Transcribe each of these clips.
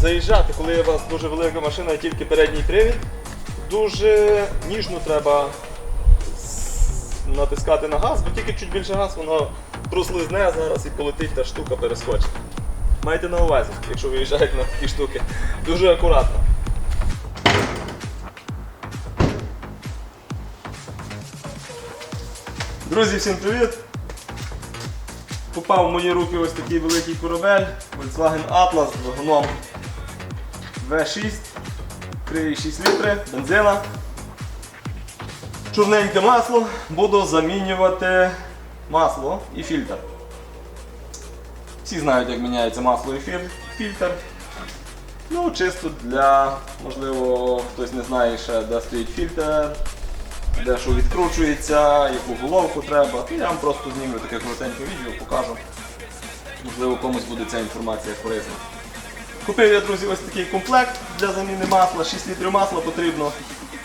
заїжджати, коли у вас дуже велика машина і тільки передній привід. Дуже ніжно треба натискати на газ, бо тільки чуть більше газ, воно прослизне зараз і полетить та штука перескочить. Майте на увазі, якщо виїжджаєте на такі штуки. Дуже акуратно. Друзі, всім привіт! Попав в мої руки ось такий великий корабель Volkswagen Atlas з двигуном V6, 3,6 літри, бензина. Чорненьке масло, буду замінювати масло і фільтр. Всі знають, як міняється масло і фільтр. Ну, чисто для, можливо, хтось не знає ще, де стоїть фільтр, де що відкручується, яку головку треба. То я вам просто знімлю таке коротеньке відео, покажу. Можливо, комусь буде ця інформація корисна. Купив я, друзі, ось такий комплект для заміни масла. 6 літрів масла потрібно.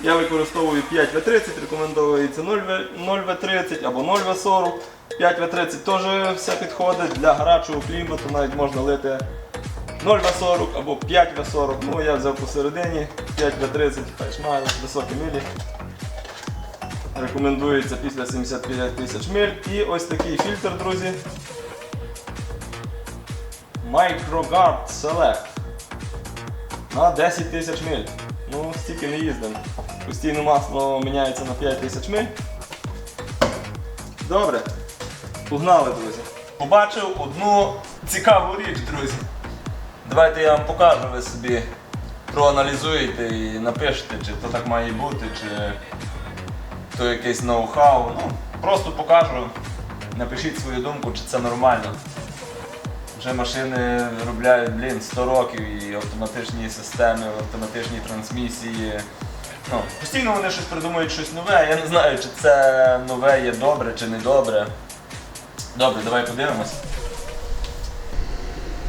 Я використовую 5В30, рекомендується 0В30 або 0В40. 5В30 теж все підходить для гарячого клімату, навіть можна лити 0В40 або 5В40. Ну я взяв посередині 5В30, хай шмає, високі милі. Рекомендується після 75 тисяч миль. І ось такий фільтр, друзі. MicroGuard Select на 10 тисяч миль. Ну, стільки не їздимо. Постійно масло міняється на 5 тисяч миль. Добре. Погнали, друзі. Побачив одну цікаву річ, друзі. Давайте я вам покажу, ви собі проаналізуєте і напишете, чи то так має бути, чи то якийсь ноу-хау. Ну, просто покажу. Напишіть свою думку, чи це нормально. Вже машини виробляють блін, 100 років і автоматичні системи, автоматичні трансмісії. Ну, постійно вони щось придумують щось нове. Я не знаю, чи це нове є добре чи не добре. Добре, давай подивимось.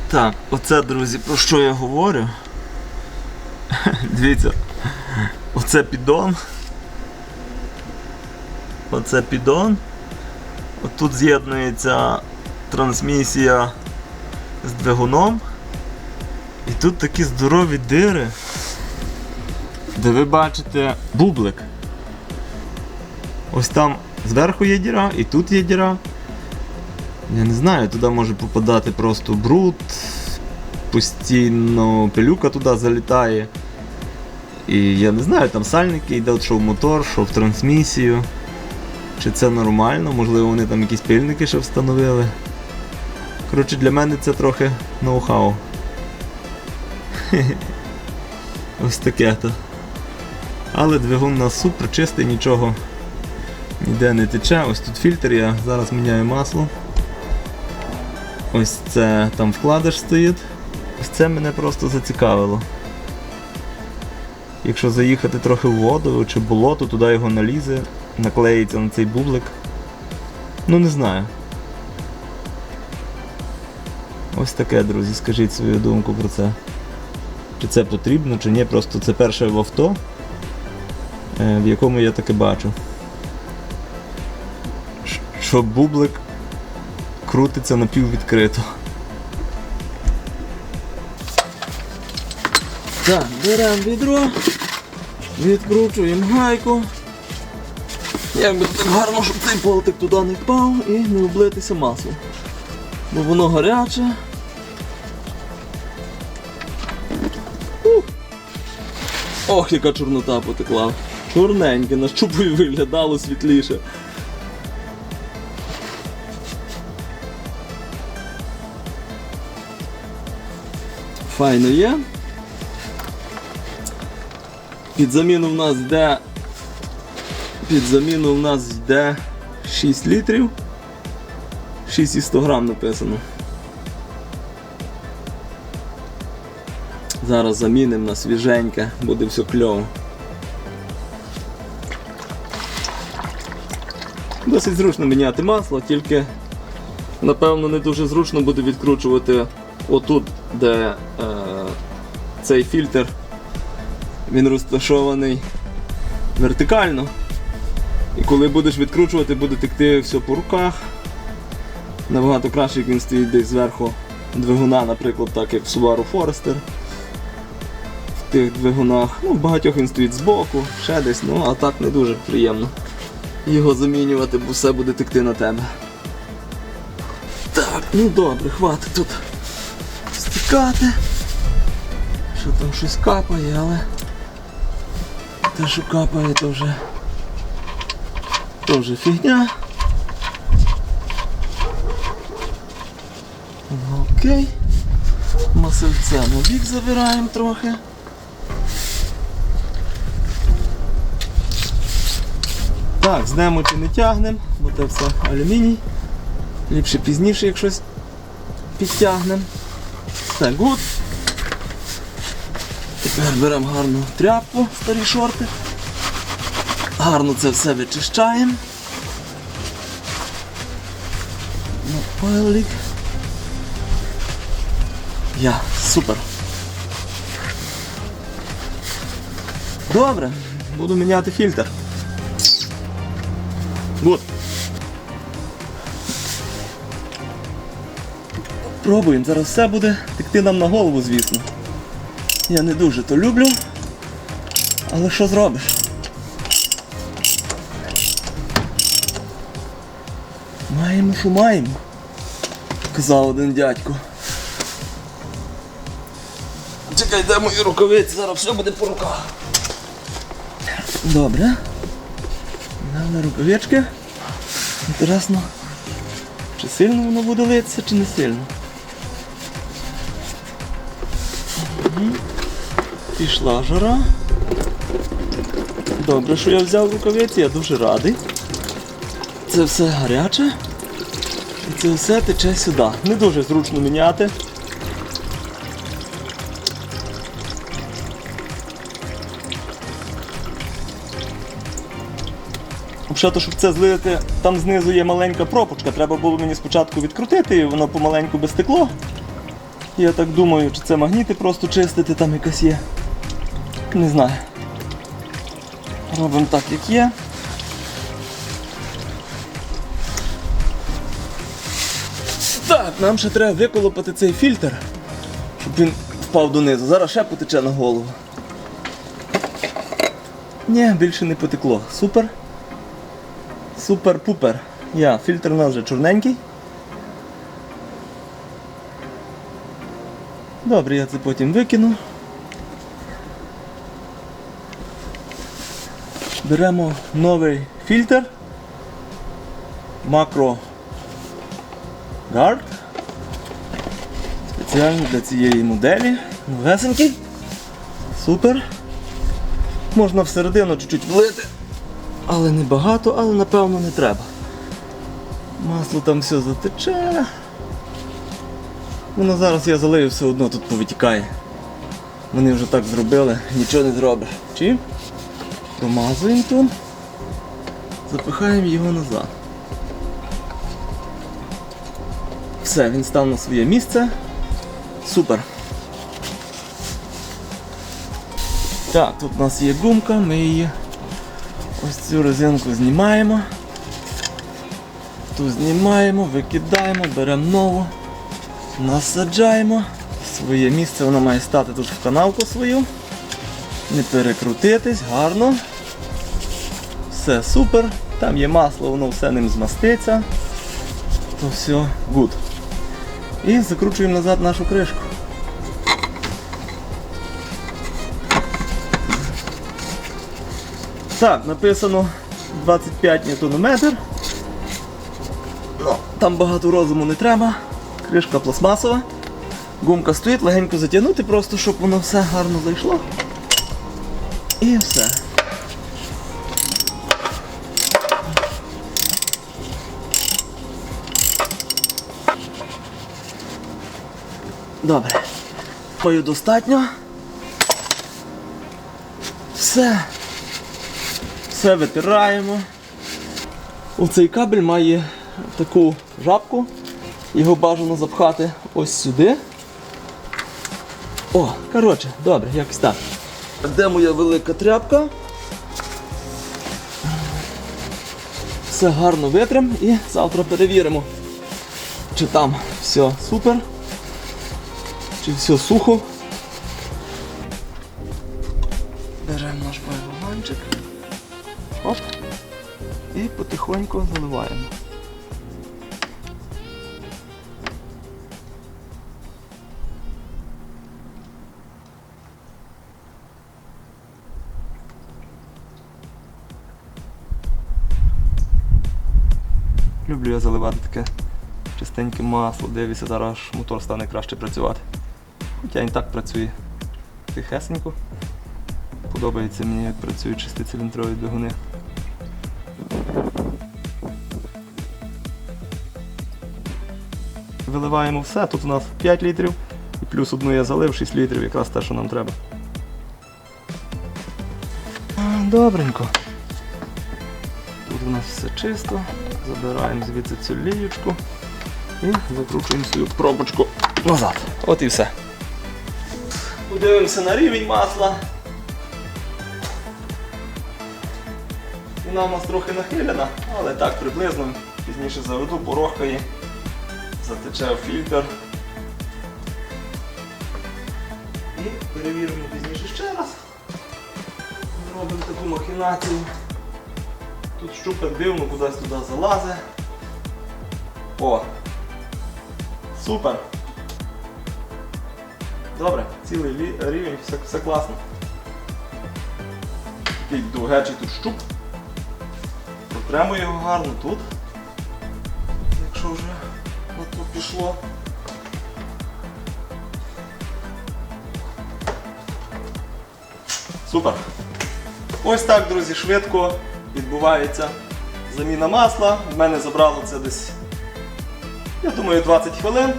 Так, оце, друзі, про що я говорю. Дивіться, оце піддон. Оце піддон. Отут з'єднується трансмісія з двигуном. І тут такі здорові дири, де ви бачите бублик. Ось там зверху є діра і тут є діра. Я не знаю, туди може попадати просто бруд, постійно пилюка туди залітає. І я не знаю, там сальники йде, що в мотор, що в трансмісію. Чи це нормально, можливо вони там якісь пильники ще встановили. Коротше, для мене це трохи ноу-хау. Ось таке то. Але двигун у нас супер чистий, нічого ніде не тече. Ось тут фільтр, я зараз міняю масло. Ось це там вкладиш стоїть. Ось це мене просто зацікавило. Якщо заїхати трохи в воду чи болото, туди його налізе, наклеїться на цей бублик. Ну не знаю. Ось таке, друзі, скажіть свою думку про це. Чи це потрібно, чи ні, просто це перше в авто, е, в якому я таке бачу. Що бублик крутиться напіввідкрито. Так, беремо відро, відкручуємо гайку. Як би так гарно, щоб цей болтик туди не впав і не облитися маслом. Бо воно гаряче. Ох, яка чорнота потекла. Чорненьке, на щупою виглядало світліше. Файно є. Під заміну в нас йде. Під заміну в нас йде 6 літрів. 6 і 100 грам написано. Зараз замінимо на свіженьке, буде все кльово. Досить зручно міняти масло, тільки напевно не дуже зручно буде відкручувати отут, де е, цей фільтр він розташований вертикально. І коли будеш відкручувати, буде текти все по руках. Набагато краще, як він стоїть десь зверху двигуна, наприклад, так як в Subaru Forester. Тих двигунах. Ну, в багатьох він стоїть збоку, ще десь, ну а так не дуже приємно його замінювати, бо все буде текти на тебе. Так, ну добре, хватить тут стікати. Що там щось капає, але те, що капає, то вже, то вже фігня. Окей. Масивце на бік забираємо трохи. Так, знемо чи не тягнемо, бо це все алюміній. Ліпше пізніше, як щось підтягнемо. Все, гуд. Тепер беремо гарну тряпку, старі шорти. Гарно це все вичищаємо. На пайлик. Я, супер. Добре, буду міняти фільтр. Гуд. Пробуємо, зараз все буде текти нам на голову, звісно. Я не дуже то люблю. Але що зробиш? Маємо, що маємо, казав один дядько. Чекай, де мої рукавиці, зараз все буде по руках. Добре. Дали рукавички. Інтересно, чи сильно воно буде литися, чи не сильно. Пішла жара. Добре, що я взяв рукавиці, я дуже радий. Це все гаряче. І це все тече сюди. Не дуже зручно міняти. Взагалі, щоб це злити, там знизу є маленька пропочка. Треба було мені спочатку відкрутити, і воно помаленьку би стекло. Я так думаю, чи це магніти просто чистити, там якась є. Не знаю. Робимо так, як є. Так, нам ще треба виколопати цей фільтр, щоб він впав донизу. Зараз ще потече на голову. Ні, більше не потекло. Супер. Супер-пупер. Я, фільтр у нас вже чорненький. Добре, я це потім викину. Беремо новий фільтр. Macro Guard. Спеціально для цієї моделі. Новесенький. Супер. Можна всередину чуть-чуть влити. Але не багато, але напевно не треба. Масло там все затече. Воно зараз я залию все одно тут повитікає. Вони вже так зробили, нічого не зробиш. Чи? Промазуємо тут. Запихаємо його назад. Все, він став на своє місце. Супер. Так, тут у нас є гумка, ми її ось цю резинку знімаємо. Ту знімаємо, викидаємо, беремо нову, насаджаємо. Своє місце вона має стати тут в канавку свою. Не перекрутитись, гарно. Все супер. Там є масло, воно все ним змаститься. То все гуд. І закручуємо назад нашу кришку. Так, написано 25 ньютонометр. Ну, там багато розуму не треба. Кришка пластмасова. Гумка стоїть, легенько затягнути, просто щоб воно все гарно зайшло. І все. Добре. Пою достатньо. Все. Все витираємо. Оцей кабель має таку жабку. Його бажано запхати ось сюди. О, коротше, добре, якось так. Де моя велика тряпка? Все гарно витрим і завтра перевіримо, чи там все супер. чи все сухо. Беремо наш байваганчик. Оп. І потихоньку заливаємо. Люблю я заливати таке чистеньке масло, дивлюся, зараз мотор стане краще працювати. Хоча він так працює тихесенько. Подобається мені, як працюють шестициліндрові двигуни. Виливаємо все, тут у нас 5 літрів і плюс одну я залив 6 літрів, якраз те, що нам треба. Добренько. Тут у нас все чисто. Забираємо звідси цю лієчку і закручуємо свою пробочку назад. От і все. Подивимося на рівень масла. Вона у нас трохи нахилена, але так приблизно. Пізніше заведу, порохкає, затече фільтр. І перевіримо пізніше ще раз. Зробимо таку махінацію. Тут щупик дивно кудись туди залазить. О! Супер! Добре, цілий рівень, все, все класно. Такий довгечий тут щуп. Протремо його гарно тут. Якщо вже то пішло. Супер! Ось так, друзі, швидко відбувається заміна масла. В мене забрало це десь, я думаю, 20 хвилин.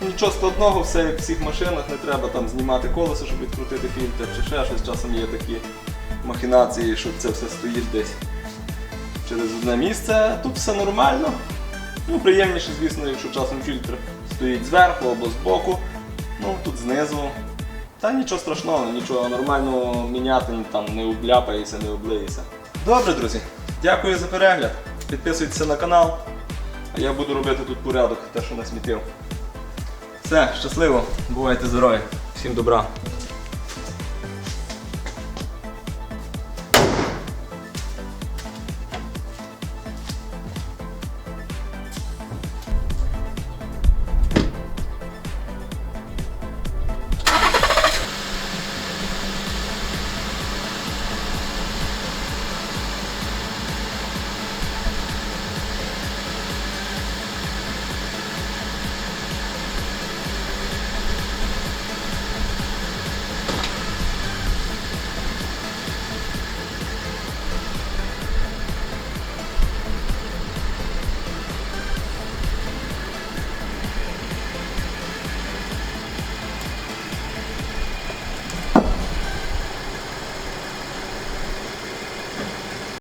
Нічого складного, все як в всіх машинах, не треба там знімати колесо, щоб відкрутити фільтр чи ще щось. Часом є такі махінації, що це все стоїть десь через одне місце. Тут все нормально. Ну, приємніше, звісно, якщо часом фільтр стоїть зверху або збоку. Ну, тут знизу. Та нічого страшного, нічого нормально міняти, там не обляпається, не облиється. Добре, друзі, дякую за перегляд. Підписуйтесь на канал, а я буду робити тут порядок, те, що насмітив. Все, щасливо, бувайте здорові, всім добра.